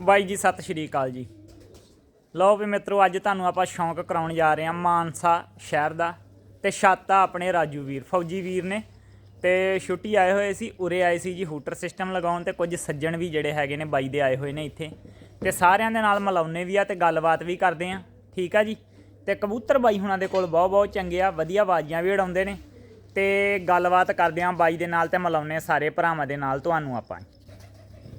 ਬਾਈ ਜੀ, ਸਤਿ ਸ਼੍ਰੀ ਅਕਾਲ ਜੀ। ਲਓ ਵੀ ਮਿੱਤਰੋ, ਅੱਜ ਤੁਹਾਨੂੰ ਆਪਾਂ ਸ਼ੌਂਕ ਕਰਾਉਣ ਜਾ ਰਹੇ ਹਾਂ ਮਾਨਸਾ ਸ਼ਹਿਰ ਦਾ ਤੇ ਛਾਤਾ ਆਪਣੇ ਰਾਜੂ ਵੀਰ, ਫੌਜੀ ਵੀਰ ਨੇ। ਤੇ ਛੁੱਟੀ ਆਏ ਹੋਏ ਸੀ, ਉਰੇ ਆਏ ਸੀ ਜੀ, ਹੂਟਰ ਸਿਸਟਮ ਲਗਾਉਣ ਤੇ ਕੁਝ ਸੱਜਣ ਵੀ ਜਿਹੜੇ ਹੈਗੇ ਨੇ ਬਾਈ ਦੇ ਆਏ ਹੋਏ ਨੇ ਇੱਥੇ। ਤੇ ਸਾਰਿਆਂ ਦੇ ਨਾਲ ਮਿਲਾਉਨੇ ਵੀ ਆ ਤੇ ਗੱਲਬਾਤ ਵੀ ਕਰਦੇ ਆ ਠੀਕ ਆ ਜੀ? ਤੇ ਕਬੂਤਰ ਬਾਈ ਹੁਣਾਂ ਦੇ ਕੋਲ ਬਹੁਤ ਬਹੁਤ ਚੰਗੇ ਆ, ਵਧੀਆ ਬਾਜ਼ੀਆਂ ਵੀ ਉਡਾਉਂਦੇ ਨੇ। ਤੇ ਗੱਲਬਾਤ ਕਰਦੇ ਆ ਬਾਈ ਦੇ ਨਾਲ ਤੇ ਮਿਲਾਉਨੇ ਸਾਰੇ ਭਰਾਵਾਂ ਦੇ ਨਾਲ ਤੁਹਾਨੂੰ ਆਪਾਂ।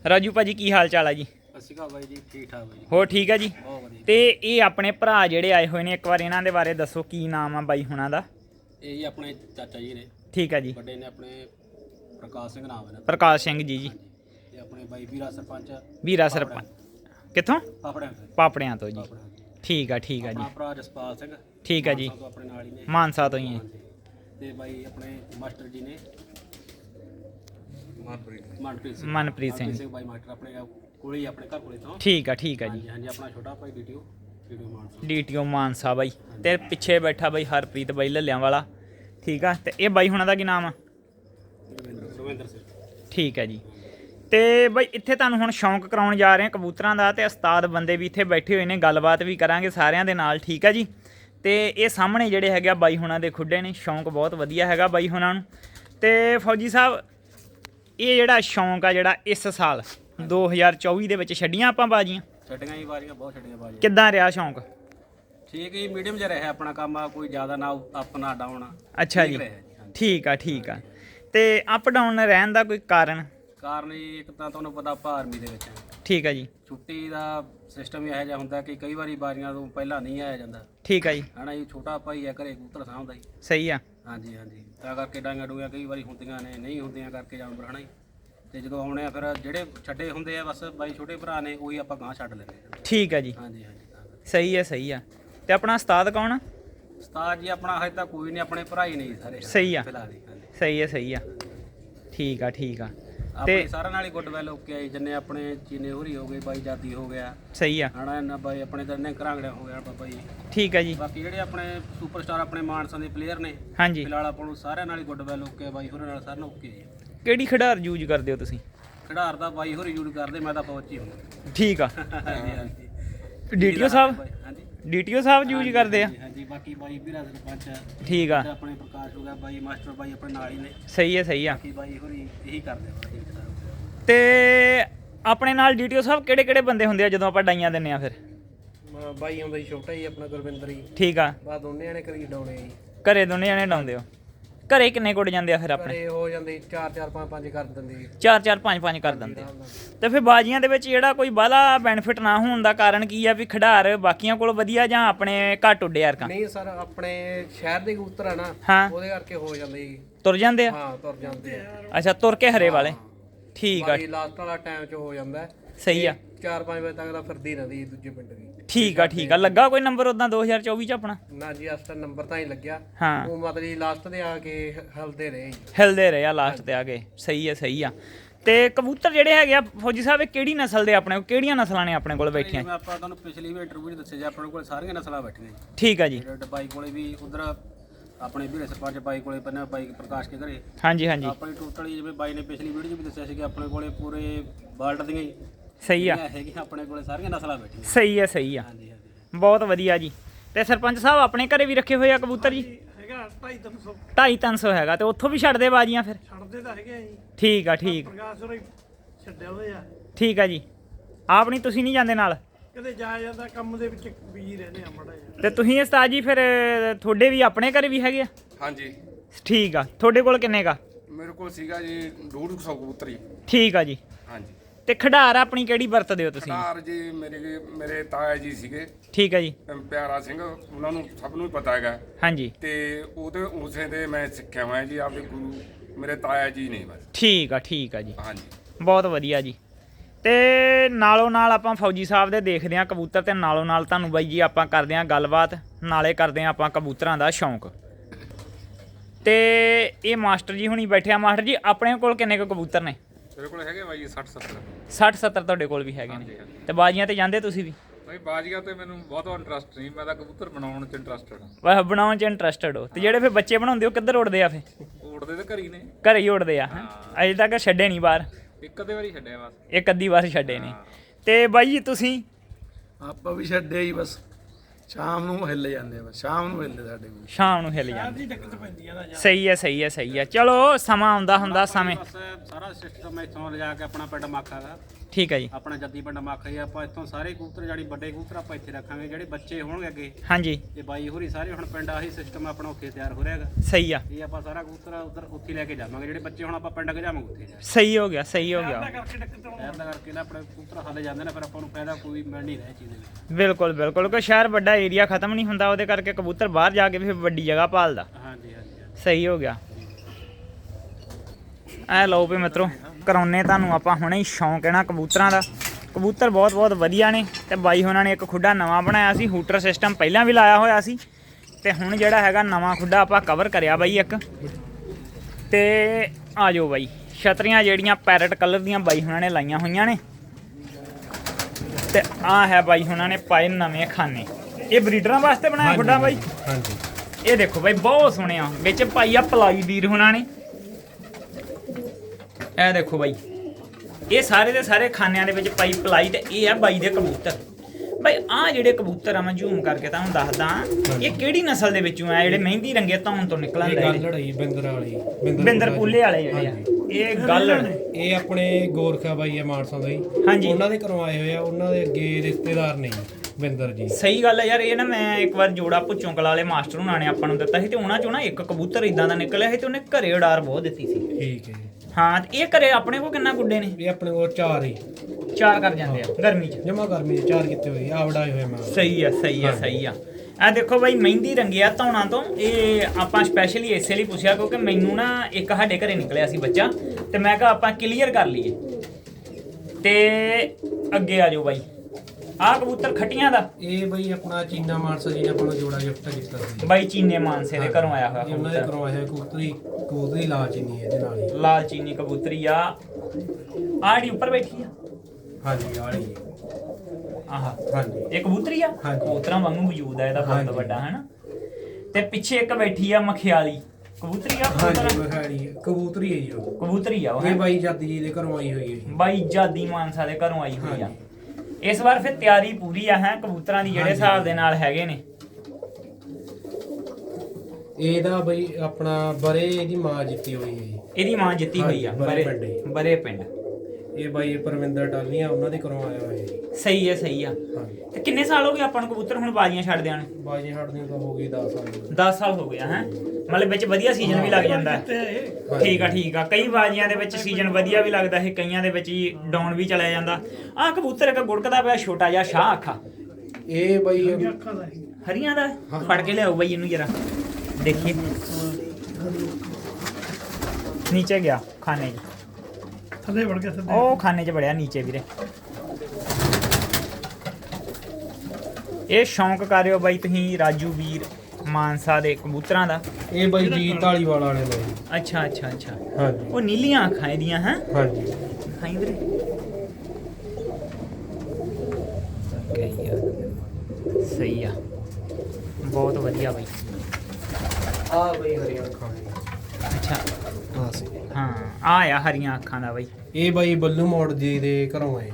ਰਾਜੂ ਭਾਜੀ, ਕੀ ਹਾਲ ਚਾਲ ਆ ਜੀ? ਅਸੀਂ ਕਹਾ ਬਾਈ ਜੀ ਠੀਕ ਠਾਕ ਬਾਈ ਜੀ। ਹੋਰ ਠੀਕ ਆ ਜੀ? ਬਹੁਤ ਵਧੀਆ। ਤੇ ਇਹ ਆਪਣੇ ਭਰਾ ਜਿਹੜੇ ਆਏ ਹੋਏ ਨੇ ਇੱਕ ਵਾਰ ਇਹਨਾਂ ਦੇ ਬਾਰੇ ਦੱਸੋ ਕੀ ਨਾਮ ਆ ਬਾਈ ਹੁਣਾਂ ਦਾ? ਇਹ ਜੀ ਆਪਣੇ ਚਾਚਾ ਜੀ ਨੇ। ਠੀਕ ਆ ਜੀ। ਵੱਡੇ ਨੇ ਆਪਣੇ ਪ੍ਰਕਾਸ਼ ਸਿੰਘ ਨਾਮ ਹੈ ਨਾ ਪ੍ਰਕਾਸ਼ ਸਿੰਘ ਜੀ ਜੀ। ਤੇ ਆਪਣੇ ਬਾਈ ਵੀਰਾ ਸਰਪੰਚ ਵੀਰਾ ਸਰਪੰਚ। ਕਿੱਥੋਂ? ਪਾਪੜਿਆਂ ਤੋਂ। ਪਾਪੜਿਆਂ ਤੋਂ ਜੀ। ਪਾਪੜਿਆਂ ਤੋਂ। ਠੀਕ ਆ ਠੀਕ ਆ ਜੀ। ਆਪਣਾ ਭਰਾ ਜਸਪਾਲ ਸਿੰਘ ਠੀਕ ਆ ਜੀ। ਮਾਨਸਾ ਤੋਂ ਆਪਣੇ ਨਾਲ ਹੀ ਨੇ। ਮਾਨਸਾ ਤੋਂ ਹੀ ਹੈ। ਹਾਂਜੀ। ਤੇ ਬਾਈ ਆਪਣੇ ਮਾਸਟਰ ਜੀ ਨੇ। ਮਨਪ੍ਰੀਤ। ਮਨਪ੍ਰੀਤ ਸਿੰਘ। ਮਨਪ੍ਰੀਤ ਸਿੰਘ। ਸਿੰਘ ਬਾਈ ਮਾਸਟਰ ਆਪਣੇ ਕੋਲੇ ਹੀ ਆਪਣੇ ਘਰ ਕੋਲੇ ਤੋਂ। ਠੀਕ ਆ ਠੀਕ ਆ ਜੀ। ਹਾਂਜੀ ਹਾਂਜੀ ਆਪਣਾ ਛੋਟਾ ਭਾਈ DTO DTO Mansa. DTO Mansa ਬਾਈ। ਤੇ ਪਿੱਛੇ ਬੈਠਾ ਬਾਈ ਹਰਪ੍ਰੀਤ ਬਾਈ ਲੱਲਿਆਂ ਵਾਲਾ। ਠੀਕ ਆ ਤੇ ਇਹ ਬਾਈ ਹੁਣਾਂ ਦਾ ਕੀ ਨਾਮ ਆ? ਸਿੰਘ ਠੀਕ ਹੈ ਜੀ। ਤੇ ਬਈ ਇੱਥੇ ਤੁਹਾਨੂੰ ਹੁਣ ਸ਼ੌਂਕ ਕਰਾਉਣ ਜਾ ਰਹੇ ਹਾਂ ਕਬੂਤਰਾਂ ਦਾ ਤੇ ਉਸਤਾਦ ਬੰਦੇ ਵੀ ਇੱਥੇ ਬੈਠੇ ਹੋਏ ਨੇ ਗੱਲਬਾਤ ਵੀ ਕਰਾਂਗੇ ਸਾਰਿਆਂ ਦੇ ਨਾਲ ਠੀਕ ਹੈ ਜੀ। ਤੇ ਇਹ ਸਾਹਮਣੇ ਜਿਹੜੇ ਹੈਗੇ ਆ ਬਾਈ ਹੁਣਾਂ ਦੇ ਖੁੱਡੇ ਨੇ ਸ਼ੌਂਕ ਬਹੁਤ ਵਧੀਆ ਹੈਗਾ ਬਾਈ ਹੁਣਾਂ ਨੂੰ। ਤੇ ਫੌਜੀ ਸਾਹਿਬ ਇਹ ਜਿਹੜਾ ਸ਼ੌਂਕ ਆ ਜਿਹੜਾ ਇਸ ਸਾਲ 2024 ਦੇ ਵਿੱਚ ਛੱਡੀਆਂ ਆਪਾਂ ਬਾਜੀਆਂ? ਛੱਡੀਆਂ ਹੀ ਵਾਰੀਆਂ ਬਹੁਤ ਛੱਡੀਆਂ ਬਾਜੀ ਕਿੱਦਾਂ ਰਿਹਾ ਸ਼ੌਂਕ? ਠੀਕ ਹੀ ਮੀਡੀਅਮ ਜਿਹਾ ਰਿਹਾ ਆਪਣਾ ਕੰਮ ਆ ਕੋਈ ਜ਼ਿਆਦਾ ਨਾ ਨਾ ਡਾਊਨ ਅੱਛਾ ਜੀ। ਜੀ। ਠੀਕ ਆ ਠੀਕ ਆ। ਤੇ ਅਪ ਡਾਊਨ ਰਹਿਣ ਦਾ ਕੋਈ ਕਾਰਨ? ਕਾਰਨ ਜੀ ਇੱਕ ਤਾਂ ਤੁਹਾਨੂੰ ਪਤਾ ਆਪਾਂ ਆਰਮੀ ਦੇ ਵਿੱਚ। ਠੀਕ ਆ ਜੀ। ਛੁੱਟੀ ਦਾ ਸਿਸਟਮ ਇਹੋ ਜਿਹਾ ਹੁੰਦਾ ਕਿ ਕਈ ਵਾਰੀ ਬਾਰੀਆਂ ਤੋਂ ਪਹਿਲਾਂ ਨਹੀਂ ਆਇਆ ਜਾਂਦਾ। ਠੀਕ ਆ ਜੀ। ਹਨਾ ਜੀ ਛੋਟਾ ਭਾਈ ਆ ਘਰੇ ਕਬੂਤਰ ਸਾਂਭਦਾ ਜੀ। ਸਹੀ ਆ। ਹਾਂਜੀ ਹਾਂਜੀ। ਤਾਂ ਕਰਕੇ ਡਾਂਗਾ ਡੂੰਗਾ ਕਈ ਵਾਰੀ ਹੁੰਦੀਆਂ ਨੇ ਨਹੀਂ ਹੁੰਦੀਆਂ ਕਰਕੇ ਜਾਨਵਰ ਹਨਾ ਜੀ। ਤੇ ਜਦੋਂ ਆਉਣੇ ਆ ਫਿਰ ਜਿਹੜੇ ਛੱਡੇ ਹੁੰਦੇ ਆ ਬਸ ਬਾਈ ਛੋਟੇ ਭਰਾ ਨੇ ਉਹੀ ਆਪਾਂ ਗਾਂ ਛੱਡ ਲੈਂਦੇ ਆ। ਠੀਕ ਆ ਜੀ। ਹਾਂਜੀ ਹਾਂਜੀ ਤਾਂ ਕਰਕੇ। ਸਹੀ ਹੈ ਸਹੀ ਆ। ਤੇ ਆਪਣਾ ਉਸਤਾਦ ਕੌਣ ਆ? ਉਸਤਾਦ ਜੀ ਆਪਣਾ ਹਜੇ ਤਾਂ ਕੋਈ ਨਹੀਂ ਆਪਣੇ ਭਰਾ ਹੀ ਨਹੀਂ ਸਾਰੇ। ਸਹੀ ਆ। ਫਿਲਹਾਲ ਹੀ ਹਾਂਜੀ। ਸਹੀ ਹੈ ਸਹੀ ਆ। ਠੀਕ ਆ ਠੀਕ ਆ। ਆਪਣੇ ਸਾਰਿਆਂ ਨਾਲ ਹੀ ਗੁੱਡ ਵੈਲ ਓਕੇ ਆਈ ਜਿੰਨੇ ਆਪਣੇ ਚੀਨੇ ਹੋਰੀ ਹੋ ਗਏ ਬਾਈ ਜਾਦੀ ਹੋ ਗਿਆ। ਸਹੀ ਆ। ਹਣਾ ਨਾ ਬਾਈ ਆਪਣੇ ਤਾਂ ਨੇ ਘਰਾਂਗੜਿਆ ਹੋ ਗਿਆ ਬਾਬਾ ਜੀ। ਠੀਕ ਆ ਜੀ। ਬਾਕੀ ਜਿਹੜੇ ਆਪਣੇ ਸੁਪਰਸਟਾਰ ਆਪਣੇ ਮਾਨਸਾ ਦੇ ਪਲੇਅਰ ਨੇ ਹਾਂਜੀ। ਫਿਲਹਾਲ ਆਪਾਂ ਨੂੰ ਸਾਰਿਆਂ ਨਾਲ ਹੀ ਗੁੱਡ ਵੈਲ ਓਕੇ ਬਾਈ ਹੋਰਾਂ ਨਾਲ ਸਾਰਿਆਂ ਨਾਲ ਓਕੇ ਜੀ ਕਿਹੜੀ ਖਿਡਾਰ ਯੂਜ਼ ਕਰਦੇ ਹੋ ਤੁਸੀਂ? ਖਿਡਾਰ ਦਾ ਬਾਈ ਹੋਰੀ ਯੂਜ਼ ਕਰਦੇ ਮੈਂ ਤਾਂ ਫੌਜੀ ਹੁੰਦਾ ਠੀਕ ਆ। ਹਾਂਜੀ ਹਾਂਜੀ। ਡੀਟੀਓ ਸਾਹਿਬ? ਹਾਂਜੀ। ਡੀਟੀਓ ਸਾਹਿਬ ਯੂਜ਼ ਕਰਦੇ ਆ? ਹਾਂਜੀ, ਹਾਂਜੀ। ਬਾਕੀ ਬਾਈ ਵੀਰਾ ਸਰਪੰਚ ਆ, ਠੀਕ ਆ। ਤੇ ਆਪਣੇ ਪ੍ਰਕਾਸ਼ ਹੋ ਗਿਆ ਬਾਈ ਮਾਸਟਰ ਬਾਈ ਆਪਣੇ ਨਾਲ ਹੀ ਨੇ। ਸਹੀ ਹੈ ਸਹੀ ਆ। ਬਾਕੀ ਬਾਈ ਹੋਰੀ ਇਹੀ ਕਰਦੇ ਆ ਬਾਈ ਤੇ ਆਪਣੇ ਨਾਲ ਡੀਟੀਓ ਸਾਹਿਬ ਕਿਹੜੇ ਕਿਹੜੇ ਬੰਦੇ ਹੁੰਦੇ ਆ ਜਦੋਂ ਆਪਾਂ ਡਾਈਆਂ ਦਿੰਨੇ ਆ ਫਿਰ? ਬਾਈ ਆਉਂਦਾ ਜੀ ਛੋਟਾ ਹੀ ਆਪਣਾ ਗੁਰਵਿੰਦਰ ਜੀ। ਠੀਕ ਆ। ਬਾਅਦ ਦੋਨੇ ਨੇ ਕਰੀ ਡਾਉਣੇ ਜੀ। ਘਰੇ ਦੋਨੇ ਜਣੇ ਡਾਉਂਦੇ ਹੋ? ਘਰੇ ਕਿੰਨੇ ਕੁੱਟ ਜਾਂਦੇ ਆ ਫਿਰ ਆਪਣੇ? ਘਰੇ ਹੋ ਜਾਂਦੇ 4 4 5 5 ਕਰ ਦਿੰਦੇ ਜੀ। 4 4 5 5 ਕਰ ਦਿੰਦੇ। ਤੇ ਫਿਰ ਬਾਜੀਆਂ ਦੇ ਵਿੱਚ ਜਿਹੜਾ ਕੋਈ ਬਾਹਲਾ ਬੈਨੀਫਿਟ ਨਾ ਹੋਣ ਦਾ ਕਾਰਨ ਕੀ ਆ ਵੀ ਖਿਡਾਰ ਬਾਕੀਆਂ ਕੋਲ ਵਧੀਆ ਜਾਂ ਆਪਣੇ ਘੱਟ ਉੱਡੇ ਯਾਰ ਨਹੀਂ ਸਰ ਆਪਣੇ ਸ਼ਹਿਰ ਦੇ ਕਬੂਤਰ ਆ ਨਾ ਹਾਂ। ਉਹਦੇ ਕਰਕੇ ਹੋ ਜਾਂਦੇ ਜੀ। ਤੁਰ ਜਾਂਦੇ ਆ? ਹਾਂ ਤੁਰ ਜਾਂਦੇ ਆ। ਅੱਛਾ ਤੁਰ ਕੇ ਹਰੇ ਵਾਲੇ। ਠੀਕ ਆ। ਬਾਕੀ ਲਾਸਟ ਵਾਲਾ ਟਾਈਮ 'ਚ ਹੋ ਜਾਂਦਾ। ਸਹੀ ਆ। 4-5 ਵਜੇ ਤੱਕ ਦਾ ਫਿਰਦੀ ਰਹਿੰਦੀ ਜੀ ਦੂਜੇ ਪਿੰਡ ਦੀ। ਠੀਕ ਆ ਠੀਕ ਆ। ਲੱਗਾ ਕੋਈ ਨੰਬਰ ਉਦਾਂ 2024 ਚ ਆਪਣਾ? ਨਾ ਜੀ ਅਸ ਤਾਂ ਨੰਬਰ ਤਾਂ ਹੀ ਲੱਗਿਆ। ਹਾਂ। ਉਹ ਮਤਲਬ ਲਾਸਟ ਦੇ ਆ ਕੇ ਹਲਦੇ ਰਹੇ ਜੀ। ਹਿਲਦੇ ਰਹੇ ਆ ਲਾਸਟ ਤੇ ਆ ਕੇ। ਸਹੀ ਆ ਸਹੀ ਆ। ਤੇ ਕਬੂਤਰ ਜਿਹੜੇ ਹੈਗੇ ਆ ਫੌਜੀ ਸਾਹਿਬ ਇਹ ਕਿਹੜੀ ਨਸਲ ਦੇ ਆਪਣੇ ਕੋਲ ਕਿਹੜੀਆਂ ਨਸਲਾਂ ਨੇ ਆਪਣੇ ਕੋਲ ਬੈਠੀਆਂ? ਜਿਵੇਂ ਆਪਾਂ ਤੁਹਾਨੂੰ ਪਿਛਲੀ ਵੀ ਇੰਟਰਵਿਊ 'ਚ ਦੱਸਿਆ ਜੀ ਆਪਣੇ ਕੋਲ ਸਾਰੀਆਂ ਨਸਲਾਂ ਬੈਠੀਆਂ ਜੀ। ਠੀਕ ਆ ਜੀ। ਜਿਹੜੇ ਬਾਈ ਕੋਲੇ ਵੀ ਉਧਰ ਆਪਣੇ ਵੀਰੇ ਸਰਪੰਚ ਬਾਈ ਕੋਲੇ ਪੰਨਾ ਬਾਈ ਪ੍ਰਕਾਸ਼ ਕੇ ਘਰੇ। ਹਾਂਜੀ ਹਾਂਜੀ। ਆਪਣੀ ਟੋਟਲ ਜਿਵੇਂ ਬਾਈ ਨੇ ਪਿਛਲੀ ਵੀਡੀਓ 'ਚ ਵੀ ਦੱਸਿਆ ਸੀ ਕਿ ਆਪਣੇ ਕੋਲੇ ਪੂਰੇ ਵਰਲਡ ਦੀਆਂ ਹੀ। ਸਹੀ ਆ। ਹੈਗੀਆਂ ਆਪਣੇ ਕੋਲੇ ਸਾਰੀਆਂ ਨਸਲਾਂ ਬੈਠੀਆਂ। ਸਹੀ ਆ ਸਹੀ ਆ। ਹਾਂਜੀ ਹਾਂਜੀ। ਬਹੁਤ ਵਧੀਆ ਜੀ। ਤੇ ਸਰਪੰਚ ਸਾਹਿਬ ਆਪਣੇ ਘਰੇ ਵੀ ਰੱਖੇ ਹੋਏ ਆ ਕਬੂਤਰ ਜੀ? ਹੈਗਾ 250 2.5 300 ਹੈਗਾ ਤੇ ਉੱਥੋਂ ਵੀ ਛੱਡਦੇ ਬਾਜੀਆਂ ਫਿਰ? ਛੱਡਦੇ ਤਾਂ ਹੈਗੇ ਆ ਜੀ। ਠੀਕ ਆ ਠੀਕ। ਪ੍ਰਕਾਸ਼ ਹੋਰੀ ਛੱਡਿਆ ਹੋਏ ਆ। ਠੀਕ ਆ ਜੀ। ਆਪ ਨਹੀਂ ਤੁਸੀਂ ਨਹੀਂ ਜਾਂਦੇ ਨਾਲ? ਕਦੇ ਜਾਇਆ ਜਾਂਦਾ ਕੰਮ ਦੇ ਵਿੱਚ ਬਿਜ਼ੀ ਰਹਿੰਦੇ ਆ ਮੜਾ ਜਿਹਾ। ਤੇ ਤੁਸੀਂ ਉਸਤਾਦ ਜੀ ਫਿਰ ਤੁਹਾਡੇ ਵੀ ਆਪਣੇ ਘਰੇ ਵੀ ਹੈਗੇ ਆ? ਹਾਂਜੀ। ਠੀਕ ਆ। ਤੁਹਾਡੇ ਕੋਲ ਕਿੰਨੇ ਕਾ ਮੇਰੇ ਕੋਲ ਸੀਗਾ ਜੀ 150 ਕਬੂਤਰ ਜੀ। ਠੀਕ ਆ ਜੀ। ਹਾਂਜੀ। ਤੇ ਖਿਡਾਰ ਆਪਣੀ ਕਿਹੜੀ ਵਰਤਦੇ ਹੋ ਤੁਸੀਂ? ਖਿਡਾਰ ਜੀ ਮੇਰੇ ਮੇਰੇ ਤਾਇਆ ਜੀ ਸੀਗੇ। ਠੀਕ ਆ ਜੀ। ਅਮ ਪਿਆਰਾ ਸਿੰਘ ਉਹਨਾਂ ਨੂੰ ਸਭ ਨੂੰ ਹੀ ਪਤਾ ਹੈਗਾ। ਹਾਂਜੀ। ਤੇ ਉਹਦੇ ਉਸੇ ਦੇ ਮੈਂ ਸਿੱਖਿਆ ਹੋਇਆ ਜੀ ਆਪਦੇ ਗੁਰੂ ਮੇਰੇ ਤਾਇਆ ਜੀ ਨੇ ਬਸ। ਠੀਕ ਆ ਠੀਕ ਆ ਜੀ। ਹਾਂਜੀ। ਬਹੁਤ ਵਧੀਆ ਜੀ। ਤੇ ਨਾਲੋਂ ਨਾਲ ਆਪਾਂ ਫੌਜੀ ਸਾਹਿਬ ਦੇ ਦੇਖਦੇ ਹਾਂ ਕਬੂਤਰ ਤੇ ਨਾਲੋਂ ਨਾਲ ਤੁਹਾਨੂੰ ਬਾਈ ਜੀ ਆਪਾਂ ਕਰਦੇ ਹਾਂ ਗੱਲਬਾਤ ਨਾਲੇ ਕਰਦੇ ਹਾਂ ਆਪਾਂ ਕਬੂਤਰਾਂ ਦਾ ਸ਼ੌਂਕ। ਤੇ ਇਹ ਮਾਸਟਰ ਜੀ ਹੁਣੀ ਬੈਠੇ ਆ। ਮਾਸਟਰ ਜੀ ਆਪਣੇ ਕੋਲ ਕਿੰਨੇ ਕੁ ਕਬੂਤਰ ਨੇ? ਮੇਰੇ ਕੋਲ ਹੈਗੇ ਬਾਈ 60 70 60 70 ਤੁਹਾਡੇ ਕੋਲ ਵੀ ਹੈਗੇ ਨੇ। ਤੇ ਬਾਜੀਆਂ ਤੇ ਜਾਂਦੇ ਤੁਸੀਂ ਵੀ? ਭਾਈ ਬਾਜੀਆਂ ਤੇ ਮੈਨੂੰ ਬਹੁਤ ਇੰਟਰਸਟ ਨਹੀਂ ਮੈਂ ਤਾਂ ਕਬੂਤਰ ਬਣਾਉਣ ਚ ਇੰਟਰਸਟਡ ਹਾਂ। ਵਾਹ ਬਣਾਉਣ ਚ ਇੰਟਰਸਟਡ ਹੋ। ਤੇ ਜਿਹੜੇ ਫਿਰ ਬੱਚੇ ਬਣਾਉਂਦੇ ਹੋ ਕਿੱਧਰ ਉੱਡਦੇ ਆ ਫਿਰ? ਉੜਦੇ ਤਾਂ ਘਰੀ ਨੇ। ਘਰੇ ਹੀ ਉੱਡਦੇ ਆ। ਹੈਂ? ਅਜੇ ਤੱਕ ਛੱਡੇ ਨਹੀਂ ਬਾਹਰ। ਇੱਕ ਅੱਧੇ ਵਾਰੀ ਛੱਡਿਆ ਬਸ। ਇੱਕ ਅੱਧੀ ਵਾਰ ਛੱਡੇ ਨੇ। ਤੇ ਬਾਈ ਤੁਸੀਂ? ਆਪਾਂ ਵੀ ਛੱਡੇ ਹੀ ਬਸ। ਸ਼ਾਮ ਨੂੰ ਹਿੱਲ ਜਾਂਦੇ ਆ ਬਸ ਸ਼ਾਮ ਨੂੰ ਹਿੱਲਦੇ ਸਾਡੇ ਸ਼ਾਮ ਨੂੰ ਹਿੱਲ ਜਾਂਦੇ ਦੀ ਦਿੱਕਤ ਪੈਂਦੀ ਆ ਨਾ ਜਾਂ ਸਹੀ ਹੈ ਸਹੀ ਹੈ ਸਹੀ ਹੈ। ਚਲੋ ਸਮਾਂ ਆਉਂਦਾ ਹੁੰਦਾ ਸਮੇਂ। ਬਸ ਸਾਰਾ ਸਿਸਟਮ ਇੱਥੋਂ ਲਿਜਾ ਕੇ ਆਪਣਾ ਪਿੰਡ ਮਾਖਾ ਦਾ। ਠੀਕ ਹੈ ਜੀ। ਆਪਣਾ ਜੱਦੀ ਪਿੰਡ ਮਾਖਾ ਹੀ ਆਪਾਂ ਇੱਥੋਂ ਸਾਰੇ ਕਬੂਤਰ ਜਿਹੜੀ ਵੱਡੇ ਕਬੂਤਰ ਆਪਾਂ ਇੱਥੇ ਰੱਖਾਂਗੇ ਜਿਹੜੇ ਬੱਚੇ ਹੋਣਗੇ ਅੱਗੇ। ਹਾਂਜੀ। ਇਹ ਬਾਈ ਹੋਰੀ ਸਾਰੇ ਹੁਣ ਪਿੰਡ ਆਹੀ ਸਿਸਟਮ ਆਪਣਾ ਉੱਥੇ ਤਿਆਰ ਹੋ ਰਿਹਾ ਹੈਗਾ। ਸਹੀ ਆ। ਇਹ ਆਪਾਂ ਸਾਰਾ ਕਬੂਤਰ ਉਧਰ ਉੱਥੇ ਲੈ ਕੇ ਜਾਵਾਂਗੇ ਜਿਹੜੇ ਬੱਚੇ ਹੁਣ ਆਪਾਂ ਪਿੰਡ ਗਜਾਵਾਂਗੇ ਉੱਥੇ। ਜਾ ਸਹੀ ਹੋ ਗਿਆ ਸਹੀ ਹੋ ਗਿਆ। ਕਰਕੇ ਦਿੱਕਤ ਆਉਣੀ ਐਰ ਦਾ ਕਰਕੇ ਨਾ ਆਪਣੇ ਕਬੂਤਰ ਹਾਲੇ ਜਾਂਦੇ ਨੇ ਫਿਰ ਆਪਾਂ ਨੂੰ ਫਾਇਦਾ ਕੋਈ ਮਿਲ ਨਹੀਂ ਰਿਹਾ ਚੀਜ਼ ਦੇ ਵਿੱਚ। ਬਿਲਕੁਲ ਬਿਲਕੁਲ ਕਿ ਸ਼ਹਿਰ ਵੱਡਾ ਏਰੀਆ ਖਤਮ ਨਹੀਂ ਹੁੰਦਾ ਉਹਦੇ ਕਰਕੇ ਕਬੂਤਰ ਬਾਹਰ ਜਾ ਕੇ ਵੀ ਫਿਰ ਵੱਡੀ ਜਗ੍ਹਾ ਭਾਲਦਾ। ਹਾਂਜੀ ਹਾਂਜੀ ਹਾਂਜੀ। ਸਹੀ ਹੋ ਗਿਆ। ਐ ਲਓ ਵੀ ਮਿੱਤਰੋ ਕਰਾਉਨੇ ਤੁਹਾਨੂੰ ਆਪਾਂ ਹੁਣੇ ਹੀ ਸ਼ੌਂਕ ਹੈ ਨਾ ਕਬੂਤਰਾਂ ਦਾ। ਕਬੂਤਰ ਬਹੁਤ ਬਹੁਤ ਵਧੀਆ ਨੇ ਤੇ ਬਾਈ ਉਹਨਾਂ ਨੇ ਇੱਕ ਖੁੱਡਾ ਨਵਾਂ ਬਣਾਇਆ ਸੀ ਹੂਟਰ ਸਿਸਟਮ ਪਹਿਲਾਂ ਵੀ ਲਾਇਆ ਹੋਇਆ ਸੀ ਤੇ ਹੁਣ ਜਿਹੜਾ ਹੈਗਾ ਨਵਾਂ ਖੁੱਡਾ ਆਪਾਂ ਕਵਰ ਕਰਿਆ ਬਾਈ ਇੱਕ। ਤੇ ਆ ਜਾਓ ਬਾਈ ਛਤਰੀਆਂ ਜਿਹੜੀਆਂ ਪੈਰਟ ਕਲਰ ਦੀਆਂ ਬਾਈ ਹੁਣਾਂ ਨੇ ਲਾਈਆਂ ਹੋਈਆਂ ਨੇ। ਤੇ ਆ ਹੈ ਬਾਈ ਹੁਣਾਂ ਨੇ ਪਾਏ ਨਵੇਂ ਖਾਨੇ। ਇਹ ਬਰੀਡਰਾਂ ਵਾਸਤੇ ਬਣਾਇਆ ਖੁੱਡਾ ਬਾਈ? ਹਾਂਜੀ। ਇਹ ਦੇਖੋ ਬਾਈ ਬਹੁਤ ਸੋਹਣੇ ਆ। ਵਿੱਚ ਪਾਈ ਆ ਪਲਾਈ ਵੀਰ ਹੁਣਾਂ ਨੇ। ਇਹ ਦੇਖੋ ਬਾਈ। ਇਹ ਸਾਰੇ ਦੇ ਸਾਰੇ ਖਾਨਿਆਂ ਦੇ ਵਿੱਚ ਪਾਈ ਪਲਾਈ ਤੇ ਇਹ ਆ ਬਾਈ ਦੇ ਕਬੂਤਰ। ਬਾਈ ਆ ਜਿਹੜੇ ਕਬੂਤਰ ਆ ਮੈਂ ਜ਼ੂਮ ਕਰਕੇ ਤੁਹਾਨੂੰ ਦੱਸਦਾ। ਇਹ ਕਿਹੜੀ ਨਸਲ ਦੇ ਵਿੱਚੋਂ ਆ? ਜਿਹੜੇ ਮਹਿੰਦੀ ਰੰਗੇ ਧੌਣ ਤੋਂ ਨਿਕਲਣ ਇਹ ਦੇ ਗੱਲ ਲੜਾਈ ਬਿੰਦਰ ਵਾਲੀ। ਬਿੰਦਰ ਪੁੱਲੇ ਵਾਲੇ ਜਿਹੜੇ ਆ। ਇਹ ਗੱਲ ਇਹ ਆਪਣੇ ਗੋਰਖਾ ਬਾਈ ਆ ਮਾਨਸਾ ਦਾ। ਹੀ। ਉਹਨਾਂ ਦੇ ਕਰਵਾਏ ਹੋਏ ਆ ਉਹਨਾਂ ਦੇ ਅੱਗੇ ਰਿਸ਼ਤੇਦਾਰ ਨਹੀਂ ਬਿੰਦਰ ਜੀ। ਸਹੀ ਗੱਲ ਹੈ ਯਾਰ ਇਹ ਨਾ ਮੈਂ ਇੱਕ ਵਾਰ ਜੋੜਾ ਪੁੱਚੋਂ ਕਲਾ ਵਾਲੇ ਮਾਸਟਰ ਹੁਣਾਂ ਨੇ ਆਪਾਂ ਨੂੰ ਦਿੱਤਾ ਸੀ ਤੇ ਉਹਨਾਂ ਚੋਂ ਨਾ ਇੱਕ ਕਬੂਤਰ ਇਦਾਂ ਦਾ ਨਿਕਲਿਆ ਸੀ ਤੇ ਉਹਨੇ ਘਰੇ ਉਡਾਰ ਬਹੁਤ ਦਿੱਤੀ ਸੀ। ਠੀਕ ਹੈ ਜੀ। ਹਾਂ ਤੇ ਇਹ ਘਰੇ ਆਪਣੇ ਕੋਲ ਕਿੰਨਾ ਗੁੱਡੇ ਨੇ? ਇਹ ਆਪਣੇ ਕੋਲ ਚਾਰ ਹੀ। ਚਾਰ ਕਰ ਜਾਂਦੇ ਆ। ਗਰਮੀ 'ਚ। ਜਮਾ ਗਰਮੀ ਦੇ ਚਾਰ ਕਿੱਥੇ ਹੋਈ ਆ ਵੜਾਏ ਹੋਏ ਮੈਂ ਸਹੀ ਆ ਸਹੀ ਆ ਸਹੀ ਆ। ਆ ਦੇਖੋ ਬਾਈ ਮਹਿੰਦੀ ਰੰਗਿਆ ਧੌਣਾ ਤੋਂ। ਇਹ ਆਪਾਂ ਸਪੈਸ਼ਲੀ ਇਸੇ ਲਈ ਪੁੱਛਿਆ ਕਿਉਂਕਿ ਮੈਨੂੰ ਨਾ ਇੱਕ ਸਾਡੇ ਘਰੇ ਨਿਕਲਿਆ ਸੀ ਬੱਚਾ ਤੇ ਮੈਂ ਕਿਹਾ ਆਪਾਂ ਕਲੀਅਰ ਕਰ ਲਈਏ। ਤੇ ਅੱਗੇ ਆ ਜਾਓ ਬਾਈ। ਆਹ ਕਬੂਤਰ ਖੱਟੀਆਂ ਦਾ। ਇਹ ਬਾਈ ਆਪਣਾ ਚੀਨਾ ਮਾਨਸਾ ਜੀ ਨੇ ਆਪਾਂ ਨੂੰ ਜੋੜਾ ਗਿਫਟ ਕੀਤਾ ਸੀ। ਬਾਈ ਚੀਨੇ ਮਾਨਸੇ ਦੇ ਘਰੋਂ ਆਇਆ ਹੋਇਆ ਉਹਨਾਂ ਦੇ ਕਬੂਤਰ। ਕਰਵਾਏ ਹੋਏ ਕਬੂਤਰੀ ਕਬੂਤਰੀ ਲਾ ਚੀਨੀ ਇਹਦੇ ਨਾਲ ਹੀ। ਲਾਲ ਚੀਨੀ ਕਬੂਤਰੀ ਆ। ਜਿਹੜੀ ਉੱਪਰ ਬੈਠੀ ਆ। ਹਾਂਜੀ ਆਲੀ ਆਹ। ਹਾਂਜੀ। ਇਹ ਕਬੂਤਰੀ ਆ? ਹਾਂਜੀ। ਕਬੂਤਰਾਂ ਵਾਂਗੂ ਵਜੂਦ ਆ ਇਹਦਾ ਬਹੁਤ ਹਾਂਜੀ। ਵੱਡਾ ਹਨਾ? ਤੇ ਪਿੱਛੇ ਇੱਕ ਬੈਠੀ ਆ ਮਖਿਆਲੀ। ਕਬੂਤਰੀ ਆ ਕਬੂਤਰ? ਹਾਂਜੀ ਆ? ਕਬੂਤਰੀ ਹੈ ਜੀ ਉਹ। ਕਬੂਤਰੀ ਆ ਉਹ ਇਹ? ਬਾਈ ਜਾਦੀ ਜੀ ਦੇ ਘਰੋਂ ਆਈ ਹੋਈ ਹੈ ਜੀ। ਬਾਈ ਜਾਦੀ ਮਾਨਸਾ ਦੇ ਘਰੋਂ ਆਈ ਹੋਈ ਆ। ਇਸ ਵਾਰ ਫਿਰ ਤਿਆਰੀ ਪੂਰੀ ਆ ਹੈ ਕਬੂਤਰਾਂ ਦੀ ਜਿਹੜੇ। ਹਿਸਾਬ ਦੇ ਨਾਲ ਹੈਗੇ ਨੇ ਇਹਦਾ ਬਈ ਆਪਣਾ ਬਰੇ ਇਹਦੀ ਮਾਂ ਜਿੱਤੀ ਹੋਈ ਹੈ ਜੀ ਇਹਦੀ ਮਾਂ ਜਿੱਤੀ ਹੋਈ ਆ ਹਾਂਜੀ, ਬਰੇ ਬਰੇ ਪਿੰਡ। ਬਰੇ ਪਿੰਡ ਇਹ ਬਾਈ ਪਰਵਿੰਦਰ ਟਾਲੀਆਂ ਉਹਨਾਂ ਦੇ ਘਰੋਂ ਆਇਆ ਹੋਇਆ ਜੀ ਸਹੀ ਹੈ ਸਹੀ ਆ। ਹਾਂਜੀ। ਤੇ ਕਿੰਨੇ ਸਾਲ ਹੋ ਗਏ ਆਪਾਂ ਨੂੰ ਕਬੂਤਰ ਹੁਣ ਬਾਜ਼ੀਆਂ ਛੱਡਦਿਆਂ ਨੂੰ ਬਾਜੀ ਹਟਦੇ ਤਾਂ ਹੋ ਗਈ 10 ਸਾਲ। 10 ਸਾਲ ਹੋ ਗਿਆ ਹੈ? ਮਤਲਬ ਵਿੱਚ ਵਧੀਆ ਸੀਜ਼ਨ ਵੀ ਲੱਗ ਜਾਂਦਾ। ਹੈ। ਠੀਕ ਆ ਠੀਕ ਆ। ਕਈ ਬਾਜ਼ੀਆਂ ਦੇ ਵਿੱਚ ਸੀਜ਼ਨ ਵਧੀਆ ਵੀ ਲੱਗਦਾ ਹੈ ਕਈਆਂ ਦੇ ਵਿੱਚ ਹੀ ਡਾਊਨ ਵੀ ਚਲਾ ਜਾਂਦਾ। ਆਹ ਕਬੂਤਰ ਇੱਕ ਗੁੜਕਦਾ ਪਿਆ ਛੋਟਾ ਜਿਹਾ ਸ਼ਾਹ ਅੱਖਾ। ਇਹ ਬਾਈ ਹਰੀਆਂ ਦਾ? ਫੜ ਕੇ ਲਿਆਓ ਬਈ ਇਹਨੂੰ ਜਰਾ। ਦੇਖੀਏ। ਨੀਚੇ ਗਿਆ ਖਾਨੇ 'ਚ। ਥੱਲੇ ਵੜ ਕੇ ਥੱਲੇ। ਉਹ ਖਾਨੇ 'ਚ ਵੜਿਆ ਨੀਚੇ ਵੀਰੇ। ਇਹ ਸ਼ੌਂਕ ਕਰਿਓ ਬਾਈ ਤੁਸੀਂ ਰਾਜੂ ਵੀਰ ਮਾਨਸਾ ਦੇ ਕਬੂਤਰਾਂ ਦਾ। ਇਹ ਬਾਈ ਜੀ ਢਾਲੀਵਾਲ ਵਾਲੇ ਦਾ ਜੀ ਅੱਛਾ ਅੱਛਾ ਅੱਛਾ। ਹਾਂਜੀ। ਉਹ ਨੀਲੀਆਂ ਅੱਖਾਂ ਇਹਦੀਆਂ ਹੈ? ਹਾਂਜੀ। ਖਾਈ ਵੀਰੇ। ਸਹੀ ਆ। ਬਹੁਤ ਵਧੀਆ ਬਾਈ। ਆ ਬਾਈ ਹਰੀਆਂ ਅੱਖਾਂ ਨੇ। ਅੱਛਾ। ਹਾਂ ਸੀ। ਹਾਂ ਆ ਆ ਹਰੀਆਂ ਅੱਖਾਂ ਦਾ ਬਾਈ। ਇਹ ਬਾਈ ਬੱਲੂ ਮੋੜ ਜੀ ਦੇ ਘਰੋਂ ਆਏ।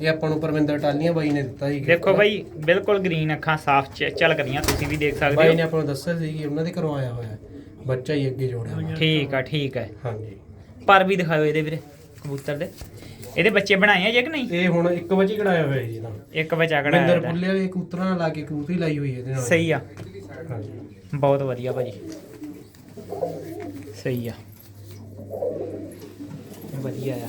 ਇਹ ਆਪਾਂ ਨੂੰ ਪਰਵਿੰਦਰ ਟਾਲੀਆਂ ਬਾਈ ਨੇ ਦਿੱਤਾ ਜੀ ਦੇਖੋ ਬਾਈ ਬਿਲਕੁਲ ਗ੍ਰੀਨ ਅੱਖਾਂ ਸਾਫ਼ ਚ ਝਲਕਦੀਆਂ ਤੁਸੀਂ ਵੀ ਦੇਖ ਸਕਦੇ ਬਾਈ ਨੇ ਹੋ ਆਪਾਂ ਨੂੰ ਦੱਸਿਆ ਸੀ ਕਿ ਉਹਨਾਂ ਦੇ ਘਰੋਂ ਆਇਆ ਹੋਇਆ ਹੈ। ਬੱਚਾ ਹੀ ਅੱਗੇ ਜੋੜਿਆ ਹੋਇਆ। ਠੀਕ ਆ ਠੀਕ ਹੈ ਹਾਂਜੀ। ਪਰ ਵੀ ਦਿਖਾਓ ਇਹਦੇ ਵੀਰੇ ਕਬੂਤਰ ਦੇ। ਇਹਦੇ ਬੱਚੇ ਬਣਾਏ ਆ ਜੇ ਕਿ ਨਹੀਂ? ਇਹ ਹੁਣ ਇੱਕ ਵਜੇ ਕਢਾਇਆ ਹੋਇਆ ਜੀ ਤਾਂ ਇੱਕ ਬੱਚਾ ਬਿੰਦਰ ਕਢਾਇਆ ਪੁੱਲੇ ਵਾਲੇ ਕਬੂਤਰਾਂ ਨਾਲ ਲਾ ਕੇ ਕਬੂਤਰੀ ਲਾਈ ਹੋਈ ਹੈ ਇਹਦੇ ਨਾਲ। ਸਹੀ ਆ। ਹਾਂਜੀ। ਬਹੁਤ ਵਧੀਆ ਭਾਜੀ। ਸਹੀ ਆ। ਵਧੀਆ ਆ।